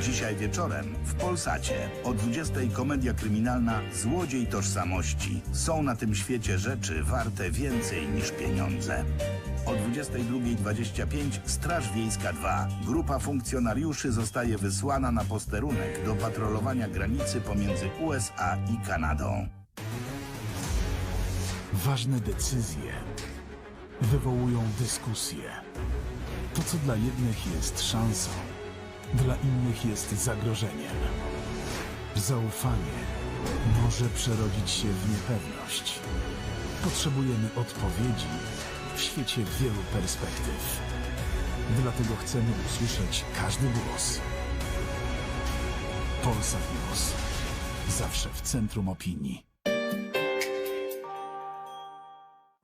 Dzisiaj wieczorem w Polsacie. O 20 komedia kryminalna Złodziej tożsamości. Są na tym świecie rzeczy warte więcej niż pieniądze. O 22.25 Straż Wiejska 2. Grupa funkcjonariuszy zostaje wysłana na posterunek do patrolowania granicy pomiędzy USA i Kanadą. Ważne decyzje wywołują dyskusje. To, co dla jednych jest szansą, dla innych jest zagrożeniem. Zaufanie może przerodzić się w niepewność. Potrzebujemy odpowiedzi w świecie wielu perspektyw. Dlatego chcemy usłyszeć każdy głos. Polsat News. Zawsze w centrum opinii.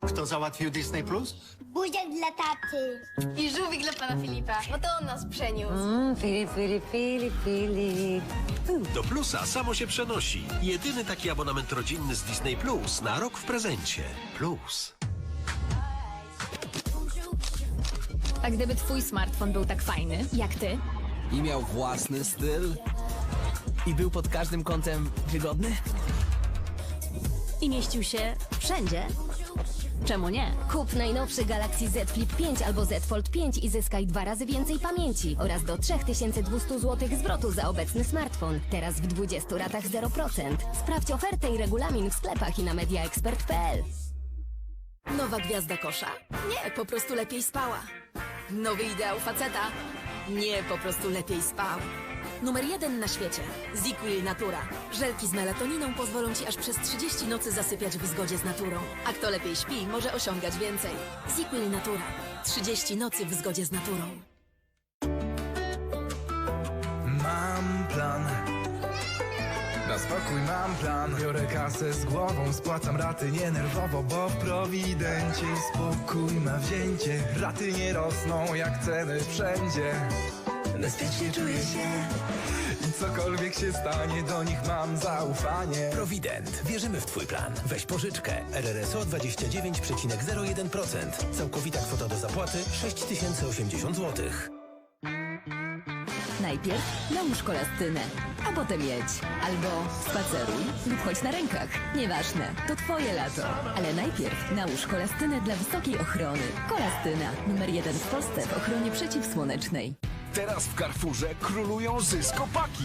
Kto załatwił Disney Plus? Buziak dla taty. I żółwik dla pana Filipa, bo to on nas przeniósł. Mm, Filip, Filip, Filip, Filip. Do Plusa samo się przenosi. Jedyny taki abonament rodzinny z Disney Plus na rok w prezencie. Plus. A gdyby twój smartfon był tak fajny, jak ty, I miał własny styl. I był pod każdym kątem wygodny. i mieścił się wszędzie. Czemu nie? Kup najnowszy Galaxy Z Flip 5 albo Z Fold 5 i zyskaj dwa razy więcej pamięci oraz do 3200 zł zwrotu za obecny smartfon. Teraz w 20 ratach 0%. Sprawdź ofertę i regulamin w sklepach i na mediaexpert.pl. Nowa gwiazda kosza? Nie, po prostu lepiej spała. Nowy ideał faceta? Nie, po prostu lepiej spał. Numer jeden na świecie. Ziquil Natura. Żelki z melatoniną pozwolą Ci aż przez 30 nocy zasypiać w zgodzie z naturą. A kto lepiej śpi, może osiągać więcej. Ziquil Natura. 30 nocy w zgodzie z naturą. Mam plan Na spokój mam plan Biorę kasę z głową Spłacam raty nie nerwowo Bo w prowidencie spokój ma wzięcie Raty nie rosną jak ceny wszędzie Bezpiecznie czuję się I cokolwiek się stanie Do nich mam zaufanie Provident. Wierzymy w Twój plan. Weź pożyczkę. RRSO 29,01%. Całkowita kwota do zapłaty 6080 zł. Najpierw nałóż kolastynę, a potem jedź. Albo spaceruj lub chodź na rękach. Nieważne, to twoje lato. Ale najpierw nałóż kolastynę dla wysokiej ochrony. Kolastyna, numer jeden w Polsce w ochronie przeciwsłonecznej. Teraz w Carrefourze królują zyskopaki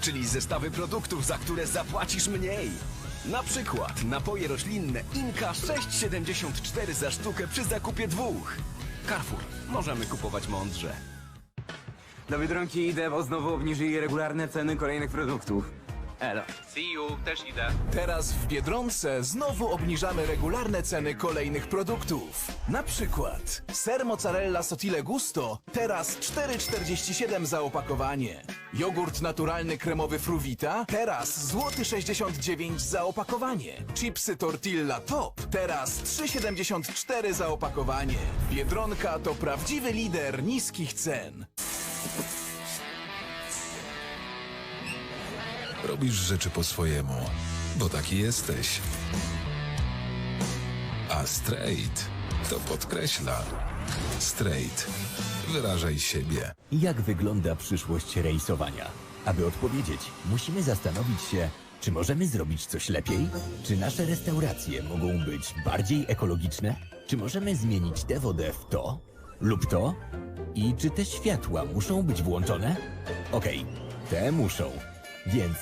Czyli zestawy produktów, za które zapłacisz mniej na przykład napoje roślinne Inka 6,74 za sztukę przy zakupie dwóch. Carrefour. Możemy kupować mądrze. Do Biedronki idę, bo znowu obniżyli regularne ceny kolejnych produktów. Elo. Teraz w Biedronce znowu obniżamy regularne ceny kolejnych produktów. Na przykład ser mozzarella Sotile Gusto teraz 4,47 za opakowanie. Jogurt naturalny kremowy Fruwita teraz złoty 69 za opakowanie. Chipsy Tortilla Top teraz 3,74 za opakowanie. Biedronka to prawdziwy lider niskich cen. Robisz rzeczy po swojemu, bo taki jesteś. A straight to podkreśla. Straight. Wyrażaj siebie. Jak wygląda przyszłość rejsowania? Aby odpowiedzieć, musimy zastanowić się, czy możemy zrobić coś lepiej? Czy nasze restauracje mogą być bardziej ekologiczne? Czy możemy zmienić tę wodę w to lub to? I czy te światła muszą być włączone? Okej, te muszą. Więc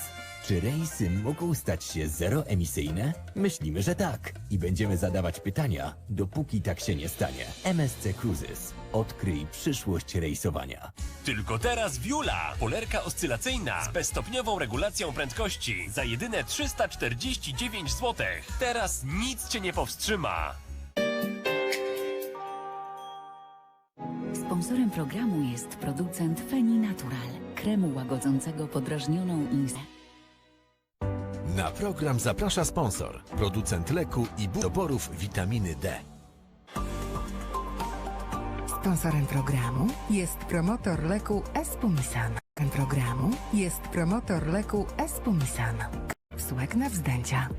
czy rejsy mogą stać się zeroemisyjne? Myślimy, że tak. I będziemy zadawać pytania, dopóki tak się nie stanie. MSC Cruises. Odkryj przyszłość rejsowania. Tylko teraz Viula. Polerka oscylacyjna z bezstopniową regulacją prędkości za jedyne 349 zł. Teraz nic cię nie powstrzyma. Sponsorem programu jest producent Feni Natural, kremu łagodzącego podrażnioną instę. Na program zaprasza sponsor, producent leku i doborów witaminy D. Sponsorem programu jest promotor leku Espumisan. programu jest promotor leku Espumisan. Wsłek na wzdęcia.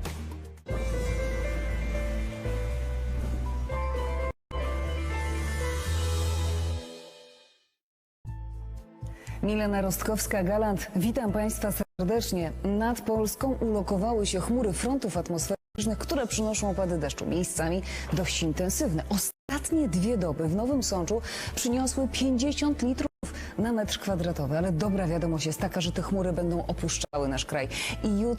Milena Rostkowska-Galant, witam Państwa serdecznie. Nad Polską ulokowały się chmury frontów atmosferycznych, które przynoszą opady deszczu. Miejscami dość intensywne. Ostatnie dwie doby w Nowym Sączu przyniosły 50 litrów na metr kwadratowy, ale dobra wiadomość jest taka, że te chmury będą opuszczały nasz kraj. I jutro